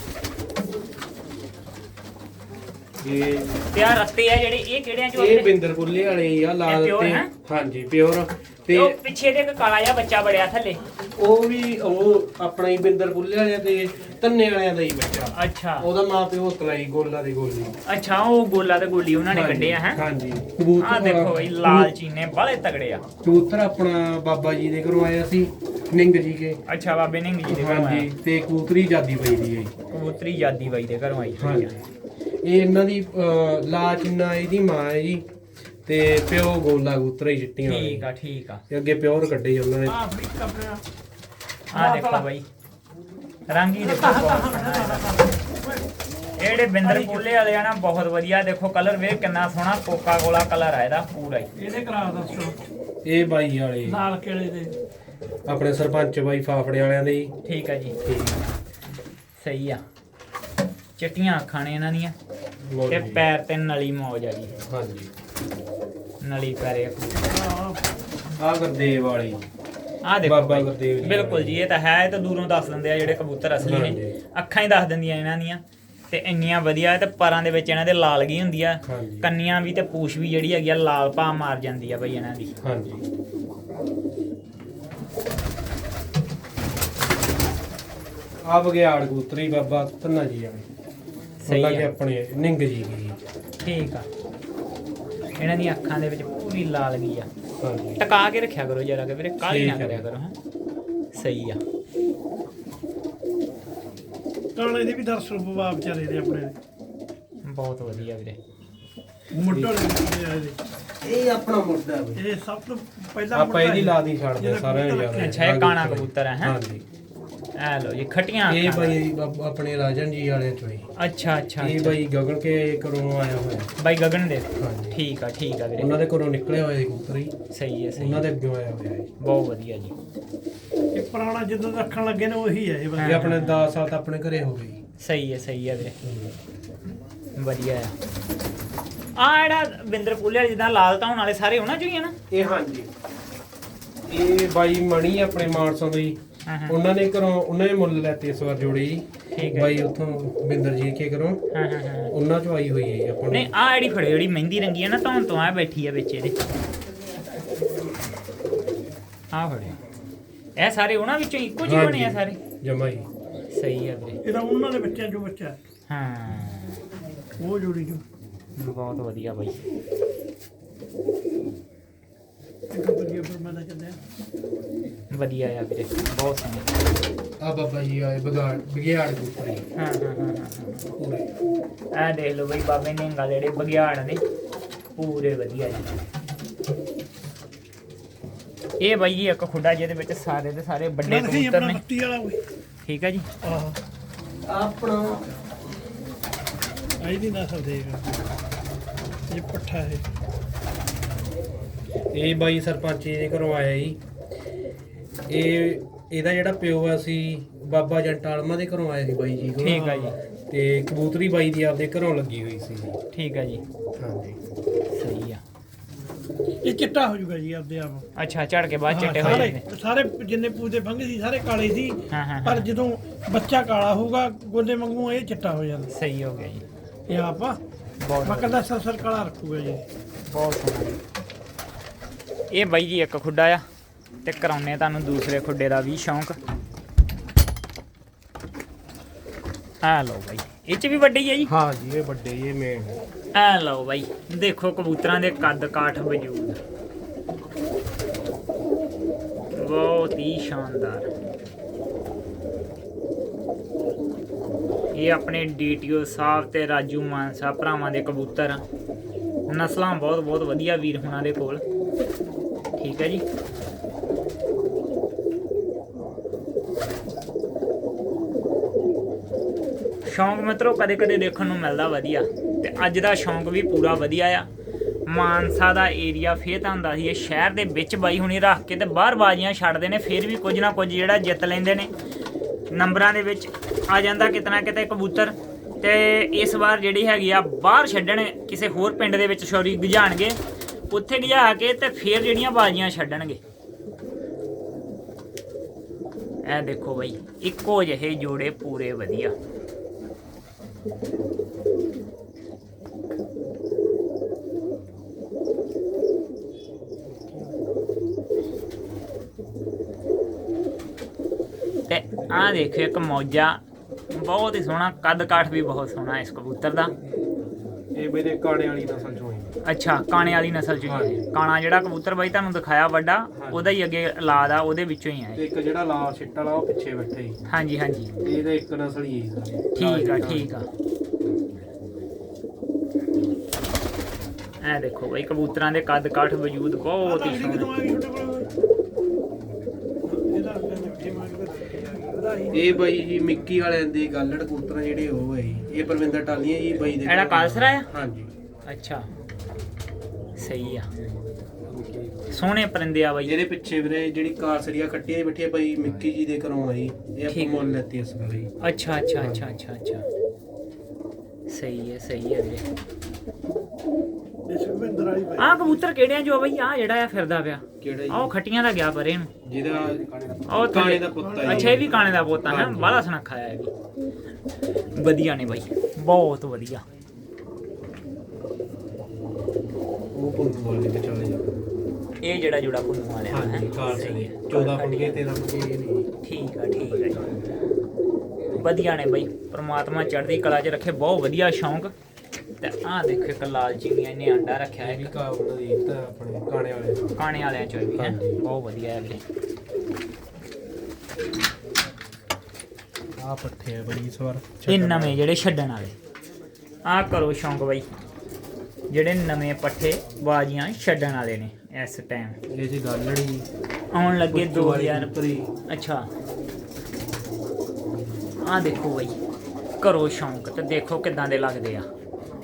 ਇਹ ਤੇ ਆ ਰਸਤੇ ਆ ਜਿਹੜੇ ਇਹ ਕਿਹੜਿਆਂ ਚੋਂ ਇਹ ਆਉਂਦੇ ਨੇ? ਬਿੰਦਰ ਪੁੱਲੇ ਵਾਲੇ ਆ ਲਾਲ pure ਤੇ ਹੈ? ਹਾਂਜੀ ਪਿਓਰ। ਤੇ ਤੇ ਉਹ ਪਿੱਛੇ ਦੇ ਇੱਕ ਕਾਲਾ ਜਿਹਾ ਬੱਚਾ ਬੜਿਆ ਥੱਲੇ। ਉਹ ਵੀ ਉਹ ਆਪਣਾ ਹੀ ਬਿੰਦਰ ਪੁੱਲੇ ਵਾਲਿਆਂ ਤੇ ਧੰਨੇ ਵਾਲਿਆਂ ਦਾ ਹੀ ਬੱਚਾ। ਅੱਛਾ। ਉਹਦਾ ਮਾਂ ਪਿਓ ਤਲਾਈ ਗੋਲਾ ਦੀ ਗੋਲੀ। ਅੱਛਾ ਉਹ ਗੋਲਾ ਤੇ ਗੋਲੀ ਉਹਨਾਂ ਨੇ ਕੱਢਿਆ ਹੈ? ਹਾਂਜੀ। ਆ ਕਬੂਤਰ ਦੇਖੋ ਬਈ ਲਾਲ ਚੀਨੇ ਬਾਲੇ ਤਗੜੇ ਆ। ਕਬੂਤਰ ਆਪਣਾ ਬਾਬਾ ਜੀ ਦੇ ਘਰੋਂ ਆਇਆ ਸੀ ਨਿੰਗ ਜੀ ਕੇ। ਅੱਛਾ ਬਾਬੇ ਨਿੰਗ ਜੀ ਦੇ ਘਰੋਂ ਹਾਂਜੀ ਆਇਆ। ਤੇ ਕਬੂਤਰੀ ਜਾਦੀ ਪਈ ਦੀ ਹੈ। ਕਬੂਤਰੀ ਜਾਦੀ ਬਾਈ ਦੇ ਘਰੋਂ ਆਈ ਹੋਈ ਹਾਂਜੀ। ਇਹ ਇਹਨਾਂ ਦੀ ਅਹ, ਲਾ ਚਿੰਨਾ ਇਹਦੀ ਮਾਂ ਹੈ ਜੀ। ਤੇ ਪਿਓ ਗੋਲਾ ਕਬੂਤਰ ਹੀ ਚਿੱਟੀਆਂ ਵਾਲੇ। ਠੀਕ ਆ ਠੀਕ ਆ। ਤੇ ਅੱਗੇ ਪਿਓਰ ਕੱਢੇ ਜੀ ਉਹਨਾਂ ਨੇ। ਆ। ਅਫਰੀਕਾ ਆ ਦੇਖੋ ਬਾਈ। ਰੰਗ ਹੀ ਦੇਖੋ ਬਹੁਤ। ਸੋਹਣਾ ਇਹਦਾ। ਇਹ ਜਿਹੜੇ ਬਿੰਦਰ ਕੋਲੇ ਵਾਲੇ ਆ ਨਾ ਬਹੁਤ ਵਧੀਆ। ਦੇਖੋ ਕਲਰ ਵੇਖ ਕਿੰਨਾ ਸੋਹਣਾ ਕੋਕਾ ਕੋਲਾ ਕਲਰ ਆ ਇਹਦਾ ਪੂਰਾ ਹੀ। ਇਹਦੇ ਕਰਾ ਦੱਸੋ। ਇਹ ਬਾਈ ਵਾਲੇ। ਲਾਲ ਕਿਲੇ ਦੇ। ਆਪਣੇ ਸਰਪੰਚ ਬਾਈ ਫਾਫੜੇ ਵਾਲਿਆਂ ਦੇ ਜੀ। ਠੀਕ ਹੈ ਜੀ। ਸਹੀ ਆ। ਚਿੱਟੀਆਂ ਅੱਖਾਂ ਨੇ ਇਹਨਾਂ ਦੀਆਂ। ਲਓ ਤੇ ਜੀ। ਪੈਰ ਤੇ ਨਲੀ ਮੌਜ ਆ ਜੀ। ਹਾਂਜੀ। ਨਲੀ ਪੈਰੇ ਆ। ਗੁਰਦੇਵ ਵਾਲੀ। ਆ ਦੇਖੋ ਬਾਬਾ ਬਾਈ, ਗੁਰਦੇਵ ਜੀ ਬਿਲਕੁਲ ਜੀ ਇਹ ਤਾਂ ਹੈ ਇਹ ਤਾਂ ਦੂਰੋਂ ਦੱਸ ਦਿੰਦੇ ਆ ਜਿਹੜੇ ਕਬੂਤਰ ਅਸਲੀ ਨੇ। ਹਾਂਜੀ। ਅੱਖਾਂ ਹੀ ਦੱਸ ਦਿੰਦੀਆਂ ਇਹਨਾਂ ਦੀਆਂ। ਤੇ ਇੰਨੀਆਂ ਵਧੀਆ ਤੇ ਪਰਾਂ ਦੇ ਵਿੱਚ ਇਹਨਾਂ ਦੇ ਲਾਲਗੀ ਹੁੰਦੀ ਆ। ਹਾਂਜੀ। ਕੰਨੀਆਂ ਵੀ ਤੇ ਪੂਛ ਵੀ ਜਿਹੜੀ ਹੈਗੀ ਆ ਲਾਲ ਭਾ ਮਾਰ ਜਾਂਦੀ ਆ ਬਈ ਇਹਨਾਂ ਦੀ। ਹਾਂਜੀ। ਆ ਬਗਿਆੜ ਕਬੂਤਰੀ ਬਾਬਾ ਧੰਨਾ ਜੀ ਵਾਲੇ। ਸਹੀ ਆ। ਆਪਣੇ ਨਿੰਗ ਜੀ ਕੀ ਠੀਕ ਆ। ਇਹਨਾਂ ਦੀਆਂ ਅੱਖਾਂ ਦੇ ਵਿੱਚ ਪੂਰੀ ਲਾਲਗੀ ਆ। ਹਾਂਜੀ। ਟਕਾ ਕੇ ਰੱਖਿਆ ਕਰੋ ਜਰਾ ਕਿ ਵੀਰੇ ਕਾਲੀ ਨਾ ਠੀਕ ਆ। ਕਰਿਆ ਕਰੋ ਹਾਂ। ਸਹੀ ਆ। ਕਾਲੇ ਦੇ ਵੀ ਦਰਸ਼ਨ ਬਵਾ ਵਿਚਾਰੇ ਦੇ ਆਪਣੇ। ਦੇ। ਬਹੁਤ ਵਧੀਆ ਵੀਰੇ। ਮੁੱਢੋਂ ਲੈ ਕੇ ਆਏ ਦੇ ਇਹ ਆਪਣਾ ਮੁਰਦਾ ਬਈ। ਇਹ ਸਭ ਤੋਂ ਪਹਿਲਾਂ ਆਪਾਂ ਇਹਦੀ ਲਾਦੀ ਛੱਡਦੇ ਸਾਰਿਆਂ ਨੂੰ ਯਾਦ ਅੱਛਾ, ਇਹ ਕਾਣਾ ਕਬੂਤਰ ਹੈ, ਹੈਂ? ਹਾਂਜੀ। ਐ ਲੋ ਜੀ ਖਟੀਆਂ ਇਹ ਅੱਖਾਂ ਆਪ- ਆਪਣੇ ਰਾਜਨ ਜੀ ਵਾਲੇ ਚੋਂ ਹੀ। ਅੱਛਾ ਅੱਛਾ ਇਹ। ਬਾਈ ਗਗਨ ਕੇ ਘਰੋਂ ਆਇਆ ਹੋਇਆ। ਬਾਈ ਗਗਨ ਦੇ? ਹਾਂਜੀ। ਠੀਕ ਆ ਠੀਕ ਆ ਵੀਰੇ। ਉਹਨਾਂ ਦੇ ਘਰੋਂ ਨਿਕਲੇ ਹੋਏ ਕਬੂਤਰ ਹੀ ਸਹੀ ਹੈ ਸਹੀ ਉਹਨਾਂ। ਦੇ ਅੱਗੇ ਆਇਆ ਹੋਇਆ ਹੈ ਬਹੁਤ ਵਧੀਆ ਜੀ। ਇਹ ਪੁਰਾਣਾ ਜਦੋਂ ਦਾ ਰੱਖਣ ਲੱਗੇ ਨੇ ਉਹੀ ਹੈ ਇਹ ਬਸ ਇਹ ਆਪਣੇ 10 ਸਾਲ ਤਾਂ ਆਪਣੇ ਘਰੇ ਹੋ ਗਏ ਸਹੀ ਹੈ ਸਹੀ ਹੈ ਵੀਰੇ। ਵਧੀਆ ਆ ਆ ਜਿਹੜਾ ਬਿੰਦਰ ਪੁੱਲੇ ਵਾਲੇ ਜਿੱਦਾਂ ਲਾਲ ਧਾਉਣ ਵਾਲੇ ਸਾਰੇ ਉਹਨਾਂ ਚੋਂ ਹੀ ਆ ਨਾ? ਇਹ ਹਾਂਜੀ। ਇਹ ਬਾਈ ਮਣੀ ਆਪਣੇ ਮਾਨਸੋਂ ਹਾਂ ਉਹਨਾਂ ਨੇ ਘਰੋਂ ਉਹਨਾਂ ਨੇ ਮੁੱਲ ਲੈਤੇ ਇਸ ਵਾਰ ਜੋੜੇ। ਠੀਕ ਹੈ। ਬਾਈ ਉੱਥੋਂ ਬਿੰਦਰ ਜੀ ਕੇ ਘਰੋਂ। ਹਾਂ ਹਾਂ ਹਾਂ। ਉਹਨਾਂ ਚੋਂ ਆਈ ਹੋਈ ਹੈ ਜੀ ਆਪਾਂ ਨਹੀਂ ਨੂੰ ਆ ਜਿਹੜੀ ਫੜਿਓ ਜਿਹੜੀ ਮਹਿੰਦੀ ਰੰਗੀ ਹੈ ਨਾ ਧੌਣ ਤੋਂ ਆ ਬੈਠੀ ਆ ਵਿੱਚ ਇਹਦੇ। ਆ ਫੜਿਓ। ਇਹ ਸਾਰੇ ਉਹਨਾਂ ਵਿੱਚੋਂ ਇੱਕੋ ਜਿਹੇ ਬਣੇ ਆ ਸਾਰੇ? ਜਮਾ ਹੀ। ਸਹੀ ਆ ਵੀਰੇ। ਇਹਦਾ ਉਹਨਾਂ ਦੇ ਬੱਚਿਆਂ ਚੋਂ ਬੱਚਾ। ਹੈ। ਹਾਂ ਉਹ ਜੋੜੀ ਜੋ ਬਹੁਤ ਵਧੀਆ ਬਾਈ। ਵਧੀਆ ਪਰਮਾਨਾ ਚੱਲਿਆ। ਵਧੀਆ ਆ ਵੀਰੇ ਬਹੁਤ ਸੋਹਣਾ। ਆ ਬਾਬਾ ਜੀ ਆਏ ਬਗਾੜ ਬਗਿਆੜ ਜੀ ਹਾਂ। ਹਾਂ ਹਾਂ ਹਾਂ ਪੂਰੇ ਇਹ ਦੇਖ ਲਓ ਬਈ ਬਾਬੇ ਨਿੰਗਾ ਜਿਹੜੇ ਬਗਿਆੜ ਨੇ ਪੂਰੇ ਵਧੀਆ ਜੀ। ਇਹ ਬਾਈ ਜੀ ਇੱਕ ਖੁੱਡਾ ਜਿਹਦੇ ਵਿੱਚ ਸਾਰੇ ਦੇ ਸਾਰੇ ਵੱਡੇ ਕਬੂਤਰ ਨੇ। ਵਾਲਾ ਠੀਕ ਹੈ ਜੀ। ਆਹ। ਆਪਣਾ। ਆਈ ਦੀ ਨਸਲ ਦੇਗਾ ਇਹ ਪੱਠਾ ਹੈ ਇਹ ਬਾਈ ਸਰਪੰਚ ਜੀ ਦੇ ਘਰੋਂ ਆਇਆ ਜੀ। ਇਹ ਇਹਦਾ ਜਿਹੜਾ ਪਿਓ ਆ ਸੀ ਬਾਬਾ ਜੰਟਾਲਮਾ ਦੇ ਘਰੋਂ ਆਇਆ ਸੀ ਬਾਈ ਜੀ। ਠੀਕ ਆ ਜੀ। ਤੇ ਕਬੂਤਰੀ ਬਾਈ ਦੀ ਆਪਦੇ ਘਰੋਂ ਲੱਗੀ ਹੋਈ ਸੀ। ਜੀ ਠੀਕ ਹੈ ਜੀ। ਹਾਂਜੀ। ਸਹੀ ਆ। ਇਹ ਚਿੱਟਾ ਹੋ ਜਾਊਗਾ ਜੀ ਆਪਦੇ ਆਪ। ਅੱਛਾ ਝੜ ਕੇ ਬਾਅਦ ਚਿੱਟੇ ਹੋ ਸਾਰੇ ਜਾਂਦੇ। ਸਾਰੇ ਜਿੰਨੇ ਪੂਜੇ ਫੰਗ ਸੀ ਸਾਰੇ ਕਾਲੇ ਸੀ। ਹਾਂ ਹਾਂ ਪਰ ਜਦੋਂ ਬੱਚਾ ਕਾਲਾ ਹੋਊਗਾ ਗੋਲੇ ਵਾਂਗੂ ਇਹ ਚਿੱਟਾ ਹੋ ਜਾਂਦਾ। ਸਹੀ ਹੋ ਗਿਆ ਜੀ। ਇਹ ਆਪਾਂ ਬਹੁਤ ਮੱਕਰ ਦਾ ਸਰ ਕਾਲਾ ਰੱਖੂਗਾ ਜੀ। ਬਹੁਤ ਸੋਹਣਾ ਜੀ। ਇਹ ਬਾਈ ਜੀ ਇੱਕ ਖੁੱਡਾ ਆ ਤੇ ਕਰਾਉਨੇ ਤੁਹਾਨੂੰ ਦੂਸਰੇ ਖੁੱਡੇ ਦਾ ਵੀ ਸ਼ੌਂਕ। ਆ ਲਓ ਬਾਈ ਇਹ ਚ ਵੀ ਵੱਡੀ ਹੈ ਜੀ? ਹਾਂ ਜੀ ਇਹ ਵੱਡੇ ਇਹ ਮੇਨ ਆ। ਲਓ ਬਾਈ ਦੇਖੋ ਕਬੂਤਰਾਂ ਦੇ ਕੱਦ ਕਾਠ ਵਜੂਦ। ਬਹੁਤ ਹੀ ਸ਼ਾਨਦਾਰ। ਇਹ ਆਪਣੇ ਡੀਟੀਓ ਸਾਹਿਬ ਤੇ ਰਾਜੂ ਮਾਨਸਾ ਭਰਾਵਾਂ ਦੇ ਕਬੂਤਰ ਆ। ਨਸਲਾਂ ਬਹੁਤ ਬਹੁਤ ਵਧੀਆ ਵੀਰ ਹੁਣਾਂ ਦੇ ਕੋਲ। ਠੀਕ ਹੈ ਜੀ। ਸ਼ੌਂਕ ਮਿੱਤਰੋ ਕਦੇ ਕਦੇ ਦੇਖਣ ਨੂੰ ਮਿਲਦਾ ਵਧੀਆ। ਤੇ ਅੱਜ ਦਾ ਸ਼ੌਂਕ ਵੀ ਪੂਰਾ ਵਧੀਆ ਆ। ਮਾਨਸਾ ਦਾ ਏਰੀਆ ਫੇਰ ਤਾਂ ਹੁੰਦਾ ਸੀ ਇਹ ਸ਼ਹਿਰ ਦੇ ਵਿੱਚ ਬਾਈ ਹੁਣੀ ਰੱਖ ਕੇ ਤੇ ਬਾਹਰ ਬਾਜ਼ੀਆਂ ਛੱਡਦੇ ਨੇ, ਫਿਰ ਵੀ ਕੁਝ ਨਾ ਕੁਝ ਜਿਹੜਾ ਜਿੱਤ ਲੈਂਦੇ ਨੇ। ਨੰਬਰਾਂ ਦੇ ਵਿੱਚ ਆ ਜਾਂਦਾ ਕਿਤਨਾ ਕਿਤੇ ਕਬੂਤਰ। ਤੇ ਇਸ ਵਾਰ ਜਿਹੜੀ ਹੈਗੀ ਆ, ਬਾਹਰ ਛੱਡਣ ਕਿਸੇ ਹੋਰ ਪਿੰਡ ਦੇ ਵਿੱਚ, ਸ਼ੌਰੀ ਗਜਾਣਗੇ ਉੱਥੇ ਗਜਾ ਕੇ ਤੇ ਫਿਰ ਜਿਹੜੀਆਂ ਬਾਜ਼ੀਆਂ ਛੱਡਣਗੇ। ਇਹ ਦੇਖੋ ਬਈ, ਇੱਕੋ ਜਿਹੇ ਜੋੜੇ ਪੂਰੇ ਵਧੀਆ। ਤੇ ਆਹ ਦੇਖੋ ਇੱਕ ਮੌਜਾ, ਬਹੁਤ ਹੀ ਸੋਹਣਾ ਕੱਦ ਕਾਠ ਵੀ ਬਹੁਤ ਸੋਹਣਾ ਇਸ ਕਬੂਤਰ ਦਾ। ਇਹ ਮੇਰੇ ਕਾਣੇ ਵਾਲੀ ਨਸਲ ਚੋਂ ਅੱਛਾ ਕਾਣੇ ਵਾਲੀ ਨਸਲ ਚ ਹੀ ਹੈ। ਕਾਣਾ ਜਿਹੜਾ ਕਬੂਤਰ ਬਾਈ ਤੁਹਾਨੂੰ ਦਿਖਾਇਆ ਵੱਡਾ ਉਹਦਾ ਹੀ ਅੱਗੇ ਔਲਾਦ ਆ ਉਹਦੇ ਵਿੱਚੋਂ ਹੀ ਆ ਤੇ ਇਹ। ਇੱਕ ਜਿਹੜਾ ਲਾਲ ਛਿੱਟਾ ਵਾਲਾ ਉਹ ਪਿੱਛੇ ਬੈਠਾ ਜੀ ਹਾਂਜੀ ਹਾਂਜੀ। ਇਹਦਾ ਇੱਕ ਨਸਲ ਹੀ ਹੈ। ਠੀਕ ਆ ਠੀਕ ਆ। ਐ ਦੇਖੋ ਬਈ ਕਬੂਤਰਾਂ ਦੇ ਕੱਦ ਕਾਠ ਵਜੂਦ ਬਹੁਤ ਹੀ ਸੋਹਣੇ। ਇਹ ਇਹ ਬਾਈ ਜੀ ਮਿੱਕੀ ਵਾਲਿਆਂ ਦੀ ਗਾਲੜ ਕਬੂਤਰ ਜਿਹੜੇ ਉਹ ਹੈ ਜੀ। ਇਹ ਪਰਵਿੰਦਰ ਟਾਲੀਆਂ ਜੀ ਬਾਈ ਦੇ ਇਹਦਾ ਕਾਲਸਰਾ ਆ? ਹਾਂਜੀ। ਅੱਛਾ। ਸਹੀ ਆ। ਸੋਹਣੇ ਪਰਿੰਦੇ ਆ ਬਾਈ। ਇਹਦੇ ਪਿੱਛੇ ਵੀਰੇ ਜਿਹੜੀ ਕਾਲਸਰੀਆ ਕੱਟੀ ਹੋਈ ਬੈਠੀ ਹੈ ਬਾਈ ਮਿੱਕੀ ਜੀ ਦੇ ਘਰੋਂ ਆਈ। ਇਹ ਆਪਾਂ ਠੀਕ। ਮੁੱਲ ਲੈਤੀ ਇਸ ਵਾਰੀ। ਅੱਛਾ ਅੱਛਾ ਅੱਛਾ ਅੱਛਾ ਅੱਛਾ। ਸਹੀ ਹੈ ਸਹੀ ਹੈ ਵੀਰੇ। ਵਾਲੀ ਬਾਈ ਆਹ ਕਬੂਤਰ ਕਿਹੜਿਆਂ ਜੋ ਆ ਬਈ? ਆ ਜਿਹੜਾ ਆ ਫਿਰਦਾ ਪਿਆ। ਕਿਹੜਾ ਜੀ? ਆਹ ਉਹ ਖੱਟੀਆਂ ਦਾ ਗਿਆ ਪਰੇ ਨੂੰ। ਜਿਹਦਾ ਉਹ ਕਾਣੇ ਦਾ ਪੁੱਤ ਆ। ਅੱਛਾ ਇਹ ਵੀ ਕਾਣੇ ਦਾ ਪੁੱਤ ਹੈ ਬਾਲਾ ਸੁਨੱਖਾ ਆ ਇਹ ਵੀ। ਵਧੀਆ ਨੇ ਬਾਈ। ਬਹੁਤ ਵਧੀਆ। ਪੁੰਨ ਬੋਲ ਕੇ ਚਲੇ ਜਾ ਇਹ ਜਿਹੜਾ ਜੁੜਾ ਪੁੰਨੂ ਵਾਲਿਆ ਹੈ। ਹਾਂਜੀ ਕਾਲਸਰੀਆ 14 ਫੁੱਟ 13 ਫੁੱਟ ਇਹ ਨਹੀਂ। ਠੀਕ ਆ ਠੀਕ ਆ ਜੀ। ਵਧੀਆ ਨੇ ਬਈ। ਪ੍ਰਮਾਤਮਾ ਚੜ੍ਹਦੀ ਕਲਾ 'ਚ ਰੱਖੇ। ਬਹੁਤ ਵਧੀਆ ਸ਼ੌਂਕ। ਤੇ ਆਹ ਦੇਖੋ ਇੱਕ ਲਾਲ ਚੀਨੀਆਂ ਇਹਨੇ ਅੰਡਾ ਰੱਖਿਆ ਇਹ ਹੈ। ਵੀ ਕਾ ਉਹਨਾਂ ਦੀ ਤਾਂ ਆਪਣੇ ਕਾਣੇ ਵਾਲੇ। ਕਾਣੇ ਵਾਲਿਆਂ 'ਚ ਵੀ ਹੈ। ਹਾਂਜੀ। ਬਹੁਤ ਵਧੀਆ ਹੈ ਵੀਰੇ। ਆ ਪੱਠੇ ਆ ਇਸ ਵਾਰ। ਇਹ ਨਵੇਂ ਜਿਹੜੇ ਛੱਡਣ ਵਾਲੇ। ਆਹ ਕਰੋ ਸ਼ੌਂਕ ਬਈ। ਜਿਹੜੇ ਨਵੇਂ ਪੱਠੇ ਬਾਜੀਆਂ ਛੱਡਣ ਵਾਲੇ ਨੇ ਇਸ ਟਾਈਮ ਇਹ ਜੀ ਗਾਲੜੀ ਆਉਣ ਲੱਗੇ ਪੁੱਛੋ ਵਾਲੀ 2000 ਕਬੂਤਰੀ। ਅੱਛਾ। ਆਹ ਦੇਖੋ ਬਈ ਕਰੋ ਸ਼ੌਂਕ ਤੇ ਦੇਖੋ ਕਿਦਾਂ ਦੇ ਲੱਗਦੇ ਆ।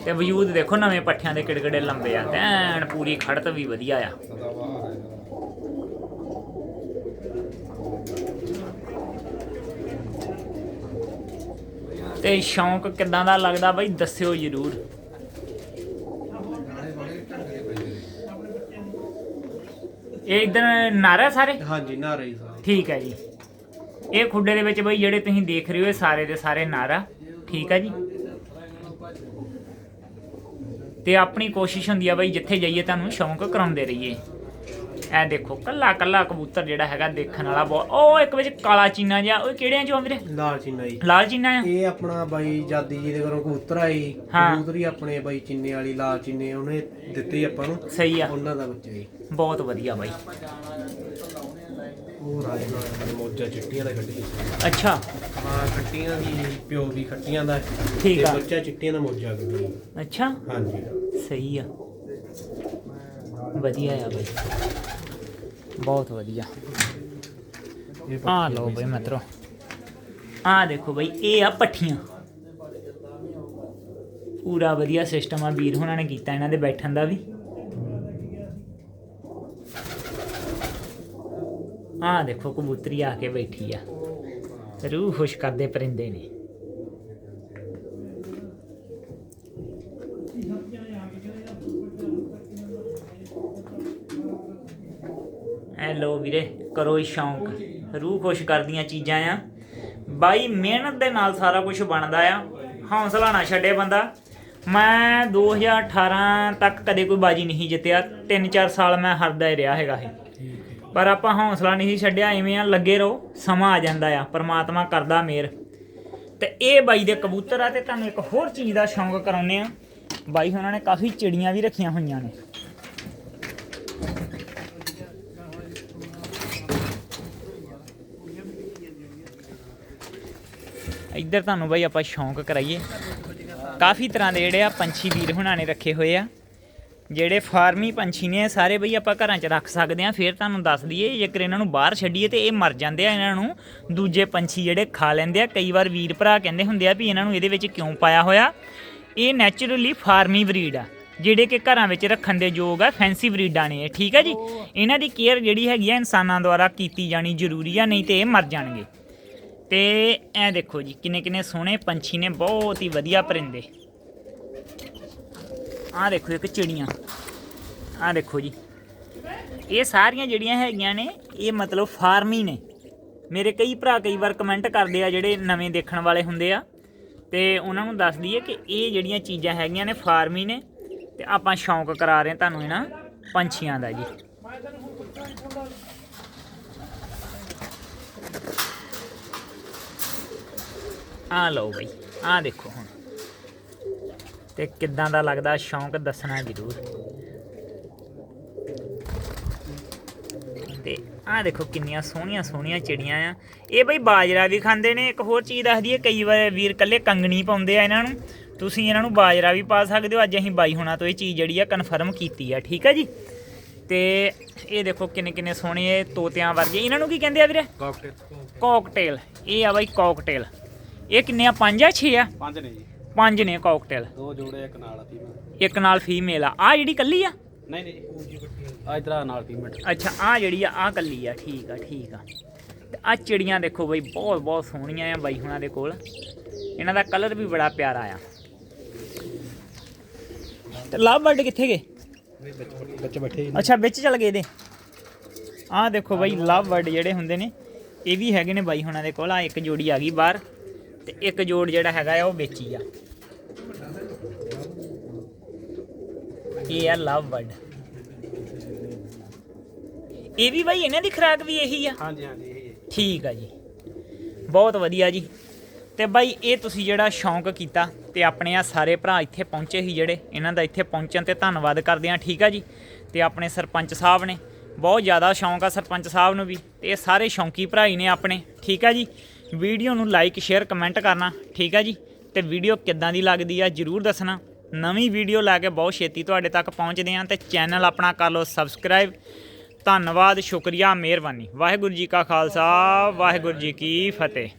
ਤੇ ਵਜੂਦ ਦੇਖੋ ਨਵੇਂ ਪੱਠਿਆਂ ਦੇ ਕਿੜਕੜੇ ਲੰਬੇ ਆ ਐਨ ਪੂਰੀ ਖੜਤ ਵੀ ਵਧੀਆ ਆ। ਤੇ ਸ਼ੌਂਕ ਕਿਦਾਂ ਦਾ ਲੱਗਦਾ ਬਈ ਦੱਸਿਓ ਜਰੂਰ। ਇਹ ਇਧਰ ਨਾਰਾ ਸਾਰੇ? ਹਾਂਜੀ ਨਾ ਰਹੀ ਸਾਰੇ। ਠੀਕ ਹੈ ਜੀ। ਇਹ ਖੁੱਡੇ ਦੇ ਵਿੱਚ ਬਈ ਜਿਹੜੇ ਤੁਸੀਂ ਦੇਖ ਰਹੇ ਹੋ ਇਹ ਸਾਰੇ ਦੇ ਸਾਰੇ ਨਾਰਾ ਠੀਕ ਹੈ ਜੀ। ਤੇ ਆਪਣੀ ਕੋਸ਼ਿਸ਼ ਹੁੰਦੀ ਆ ਬਈ ਜਿੱਥੇ ਜਾਈਏ ਤੁਹਾਨੂੰ ਸ਼ੌਂਕ ਕਰਾਉਂਦੇ ਰਹੀਏ। ਇਹ ਦੇਖੋ ਕੱਲਾ ਕੱਲਾ ਕਬੂਤਰ ਜਿਹੜਾ ਹੈਗਾ ਦੇਖਣ ਵਾਲਾ ਬਹੁਤ ਉਹ ਇੱਕ ਵਿੱਚ ਕਾਲਾ ਚੀਨਾ ਜਿਹਾ ਉਹ ਕਿਹੜਿਆਂ ਚੋਂ ਆ ਵੀਰੇ? ਲਾਲ ਚੀਨਾ ਜੀ। ਲਾਲ ਚੀਨਾ ਆ? ਇਹ ਆਪਣਾ ਬਾਈ ਜਾਦੀ ਜੀ ਦੇ ਘਰੋਂ ਕਬੂਤਰ ਆਈ ਹਾਂ। ਕਬੂਤਰ ਹੀ ਆਪਣੇ ਬਾਈ ਚਿੰਨੇ ਵਾਲੀ ਲਾਲ ਚਿੰਨੇ ਉਹਨੇ ਦਿੱਤੇ ਆਪਾਂ ਨੂੰ। ਸਹੀ ਆ। ਉਹਨਾਂ ਦਾ ਬੱਚਾ ਜੀ। ਬਹੁਤ ਵਧੀਆ ਬਾਈ। ਉਹ ਰਾਜ ਨਾਲ ਮੋਜਾ ਚਿੱਟੀਆਂ ਦਾ ਕੱਢੀ ਅੱਛਾ। ਹਾਂ ਖੱਟੀਆਂ ਦੀ ਪਿਓ ਵੀ ਖੱਟੀਆਂ ਦਾ। ਠੀਕ ਆ। ਬੱਚਾ ਚਿੱਟੀਆਂ ਦਾ ਮੋਜਾ ਕੱਢੀ ਅੱਛਾ। ਹਾਂਜੀ। ਸਹੀ ਆ। ਵਧੀਆ ਆ ਬਾਈ। ਬਹੁਤ ਵਧੀਆ। ਆ ਲਓ ਬਈ ਮਿੱਤਰੋ। ਆ ਦੇਖੋ ਬਈ ਇਹ ਆ ਪੱਠੀਆਂ। ਪੂਰਾ ਵਧੀਆ ਸਿਸਟਮ ਆ ਵੀਰ ਹੁਣਾਂ ਨੇ ਕੀਤਾ ਇਹਨਾਂ ਦੇ ਬੈਠਣ ਦਾ ਵੀ। ਆ ਦੇਖੋ ਕਬੂਤਰੀ ਆ ਕੇ ਬੈਠੀ ਆ। ਰੂਹ ਖੁਸ਼ ਕਰਦੇ ਪਰਿੰਦੇ ਨੇ। ਐ ਵੀਰੇ, ਕਰੋ ਹੀ ਸ਼ੌਂਕ। ਰੂਹ ਖੁਸ਼ ਕਰਦੀਆਂ ਚੀਜ਼ਾਂ ਆ। ਬਾਈ, ਮਿਹਨਤ ਦੇ ਨਾਲ ਸਾਰਾ ਕੁਝ ਬਣਦਾ ਆ। ਹੌਸਲਾ ਨਾ ਛੱਡੇ ਬੰਦਾ। ਮੈਂ 2018 ਤੱਕ ਕਦੇ ਕੋਈ ਬਾਜੀ ਨਹੀਂ ਜਿੱਤਿਆ। 3-4 ਸਾਲ ਮੈਂ ਹਰਦਾ ਹੀ ਰਿਹਾ ਹੈਗਾ ਇਹ। ਪਰ ਆਪਾਂ ਹੌਸਲਾ ਨਹੀਂ ਸੀ ਛੱਡਿਆ, ਐਵੇਂ ਆ, ਲੱਗੇ ਰਹੋ, ਸਮਾਂ ਆ ਜਾਂਦਾ ਆ। ਪਰਮਾਤਮਾ ਕਰਦਾ ਮੇਰ। ਤੇ ਇਹ ਬਾਈ ਦੇ ਕਬੂਤਰ ਆ, ਤੇ ਤੁਹਾਨੂੰ ਇੱਕ ਹੋਰ ਚੀਜ਼ ਦਾ ਸ਼ੌਂਕ ਕਰਾਉਨੇ ਆ। ਬਾਈ, ਉਹਨਾਂ ਨੇ ਕਾਫੀ ਚਿੜੀਆਂ ਵੀ ਰੱਖੀਆਂ ਹੋਈਆਂ ਨੇ। ਇੱਧਰ ਤੁਹਾਨੂੰ ਬਾਈ ਆਪਾਂ ਸ਼ੌਂਕ ਕਰਾਈਏ। ਕਾਫੀ ਤਰ੍ਹਾਂ ਦੇ ਜਿਹੜੇ ਆ ਪੰਛੀ ਵੀਰ ਹੁਣਾਂ ਨੇ ਰੱਖੇ ਹੋਏ ਆ। ਜਿਹੜੇ ਫਾਰਮੀ ਪੰਛੀ ਨੇ ਸਾਰੇ ਬਈ ਆਪਾਂ ਘਰਾਂ 'ਚ ਰੱਖ ਸਕਦੇ ਆ। ਫਿਰ ਤੁਹਾਨੂੰ ਦੱਸ ਦਈਏ, ਜੇਕਰ ਇਹਨਾਂ ਨੂੰ ਬਾਹਰ ਛੱਡੀਏ ਤੇ ਇਹ ਮਰ ਜਾਂਦੇ ਆ, ਇਹਨਾਂ ਨੂੰ ਦੂਜੇ ਪੰਛੀ ਜਿਹੜੇ ਖਾ ਲੈਂਦੇ ਆ। ਕਈ ਵਾਰ ਵੀਰ ਭਰਾ ਕਹਿੰਦੇ ਹੁੰਦੇ ਆ ਵੀ ਇਹਨਾਂ ਨੂੰ ਇਹਦੇ ਵਿੱਚ ਕਿਉਂ ਪਾਇਆ ਹੋਇਆ? ਇਹ ਨੈਚੁਰਲੀ ਫਾਰਮੀ ਬਰੀਡ ਆ, ਜਿਹੜੇ ਕਿ ਘਰਾਂ ਵਿੱਚ ਰੱਖਣ ਦੇ ਯੋਗ ਆ ਫੈਂਸੀ ਬਰੀਡਾਂ ਨੇ ਠੀਕ ਹੈ ਜੀ? ਇਹਨਾਂ ਦੀ ਕੇਅਰ ਜਿਹੜੀ ਹੈਗੀ ਆ ਇਨਸਾਨਾਂ ਦੁਆਰਾ ਕੀਤੀ ਜਾਣੀ ਜ਼ਰੂਰੀ ਆ, ਨਹੀਂ ਤੇ ਇਹ ਮਰ ਜਾਣਗੇ। ਤੇ ਐ ਦੇਖੋ ਜੀ, ਕਿੰਨੇ ਕਿੰਨੇ ਸੋਹਣੇ ਪੰਛੀ ਨੇ, ਬਹੁਤ ਹੀ ਵਧੀਆ ਪਰਿੰਦੇ। ਆਹ ਦੇਖੋ ਇੱਕ ਚਿੜੀਆਂ। ਆਹ ਦੇਖੋ ਜੀ। ਇਹ ਸਾਰੀਆਂ ਜਿਹੜੀਆਂ ਹੈਗੀਆਂ ਨੇ, ਇਹ ਮਤਲਬ ਫਾਰਮੀ ਨੇ। ਮੇਰੇ ਕਈ ਭਰਾ ਕਈ ਵਾਰ ਕਮੈਂਟ ਕਰਦੇ ਆ, ਜਿਹੜੇ ਨਵੇਂ ਦੇਖਣ ਵਾਲੇ ਹੁੰਦੇ ਆ। ਤੇ ਉਹਨਾਂ ਨੂੰ ਦੱਸ ਦਈਏ ਕਿ ਇਹ ਜਿਹੜੀਆਂ ਚੀਜ਼ਾਂ ਹੈਗੀਆਂ ਨੇ, ਫਾਰਮੀ ਨੇ, ਤੇ ਆਪਾਂ ਸ਼ੌਂਕ ਕਰਾ ਰਹੇ ਤੁਹਾਨੂੰ ਇਹਨਾਂ ਪੰਛੀਆਂ ਦਾ ਜੀ। ਆ ਲਓ ਬਈ ਆ ਦੇਖੋ ਹੁਣ। ਤੇ ਕਿੱਦਾਂ ਦਾ ਲੱਗਦਾ ਸ਼ੌਂਕ ਦੱਸਣਾ ਜ਼ਰੂਰ। ਤੇ ਆ ਦੇਖੋ ਕਿੰਨੀਆਂ ਸੋਹਣੀਆਂ ਸੋਹਣੀਆਂ ਚਿੜੀਆਂ ਆ। ਇਹ ਬਈ ਬਾਜਰਾ ਵੀ ਖਾਂਦੇ ਨੇ। ਇੱਕ ਹੋਰ ਚੀਜ਼ ਦੱਸ ਦਈਏ ਕਈ ਵਾਰ ਵੀਰ ਕੱਲੇ ਕੰਗਣੀ ਪਾਉਂਦੇ ਆ ਇਹਨਾਂ ਨੂੰ। ਤੁਸੀਂ ਇਹਨਾਂ ਨੂੰ ਬਾਜਰਾ ਵੀ ਪਾ ਸਕਦੇ ਹੋ। ਅੱਜ ਅਸੀਂ ਬਾਈ ਹੋਣਾ ਤੋਂ ਇਹ ਚੀਜ਼ ਜਿਹੜੀ ਆ ਕਨਫਰਮ ਕੀਤੀ ਆ ਠੀਕ ਆ ਜੀ? ਤੇ ਇਹ ਦੇਖੋ ਕਿੰਨੇ ਕਿੰਨੇ ਸੋਹਣੇ ਇਹ ਤੋਤਿਆਂ ਵਰਗੇ। ਇਹਨਾਂ ਨੂੰ ਕੀ ਕਹਿੰਦੇ ਆ ਵੀਰੇ? ਕਾਕਟੇਲ ਕੋਕਟੇਲ ਇਹ ਆ ਬਾਈ ਕੋਕਟੇਲ ਇਹ ਕਿੰਨੇ ਆ? ਪੰਜ ਆ 6 ਆ? ਪੰਜ ਨੇ ਜੀ। ਪੰਜ ਨੇ ਕਾਕਟੇਲ ਦੋ ਜੋੜੇ ਇੱਕ ਨਾਲ ਆ ਫੀਮੇਲ ਇੱਕ ਨਾਲ ਫੀਮੇਲ ਆ। ਆ ਜਿਹੜੀ ਕੱਲੀ ਆ? ਨਹੀਂ ਨਹੀਂ। ਆ ਇਧਰ ਨਾਲ ਫੀਮੇਲ ਅੱਛਾ ਆ ਜਿਹੜੀ ਆ ਆ ਕੱਲੀ ਆ। ਠੀਕ ਆ ਠੀਕ ਆ। ਤੇ ਆ ਚਿੜੀਆਂ ਦੇਖੋ ਬਈ ਬਹੁਤ ਬਹੁਤ ਸੋਹਣੀਆਂ ਆ ਬਾਈ ਹੁਣਾਂ ਦੇ ਕੋਲ। ਇਹਨਾਂ ਦਾ ਕਲਰ ਵੀ ਬੜਾ ਪਿਆਰਾ ਆ। ਤੇ ਲਵ ਬਰਡ ਕਿੱਥੇ ਗਏ? ਬੱਚੇ ਬੈਠੇ ਅੱਛਾ ਵਿੱਚ ਚਲ ਗਏ ਇਹਦੇ। ਆਹ ਦੇਖੋ ਬਾਈ ਲਵ ਬਰਡ ਜਿਹੜੇ ਹੁੰਦੇ ਨੇ ਇਹ ਵੀ ਹੈਗੇ ਨੇ ਬਾਈ ਹੁਣਾਂ ਦੇ ਕੋਲ। ਆ ਇੱਕ ਜੋੜੀ ਆ ਗਈ ਬਾਹਰ। ਤੇ ਇੱਕ ਜੋੜ ਜਿਹੜਾ ਹੈਗਾ ਆ ਉਹ ਵਿੱਚ ਆ। ਇਹ ਆ ਲਵ ਬਰਡ ਇਹ ਵੀ ਬਾਈ ਇਹਨਾਂ ਦੀ ਖੁਰਾਕ ਵੀ ਇਹੀ ਆ? ਹਾਂਜੀ ਹਾਂਜੀ ਇਹੀ ਹੈ ਠੀਕ ਆ ਜੀ। ਬਹੁਤ ਵਧੀਆ ਜੀ। ਤੇ ਬਾਈ ਇਹ ਤੁਸੀਂ ਜਿਹੜਾ ਸ਼ੌਂਕ ਕੀਤਾ ਤੇ ਆਪਣੇ ਆ ਸਾਰੇ ਭਰਾ ਇੱਥੇ ਪਹੁੰਚੇ ਸੀ ਜਿਹੜੇ ਇਹਨਾਂ ਦਾ ਇੱਥੇ ਪਹੁੰਚਣ ਤੇ ਧੰਨਵਾਦ ਕਰਦੇ ਆ ਠੀਕ ਆ ਜੀ। ਤੇ ਆਪਣੇ ਸਰਪੰਚ ਸਾਹਿਬ ਨੇ ਬਹੁਤ ਜ਼ਿਆਦਾ ਸ਼ੌਂਕ ਆ ਸਰਪੰਚ ਸਾਹਿਬ ਨੂੰ ਵੀ ਤੇ ਇਹ ਸਾਰੇ ਸ਼ੌਂਕੀ ਭਰਾ ਹੀ ਨੇ ਆਪਣੇ ਠੀਕ ਆ ਜੀ। ਵੀਡੀਓ ਨੂੰ ਲਾਈਕ ਸ਼ੇਅਰ ਕਮੈਂਟ ਕਰਨਾ, ਠੀਕ ਹੈ ਜੀ? ਤੇ ਵੀਡੀਓ ਕਿੱਦਾਂ ਦੀ ਲੱਗਦੀ ਆ ਜਰੂਰ ਦੱਸਣਾ। ਨਵੀਂ ਵੀਡੀਓ ਲੈ ਕੇ ਬਹੁਤ ਛੇਤੀ ਤੁਹਾਡੇ ਤੱਕ ਪਹੁੰਚਦੇ ਆ ਤੇ ਚੈਨਲ ਆਪਣਾ ਕਰ ਲਓ ਸਬਸਕ੍ਰਾਈਬ ਧੰਨਵਾਦ, ਸ਼ੁਕਰੀਆ, ਮਿਹਰਬਾਨੀ। ਵਾਹਿਗੁਰੂ ਜੀ ਕਾ ਖਾਲਸਾ, ਵਾਹਿਗੁਰੂ ਜੀ ਕੀ ਫਤਿਹ।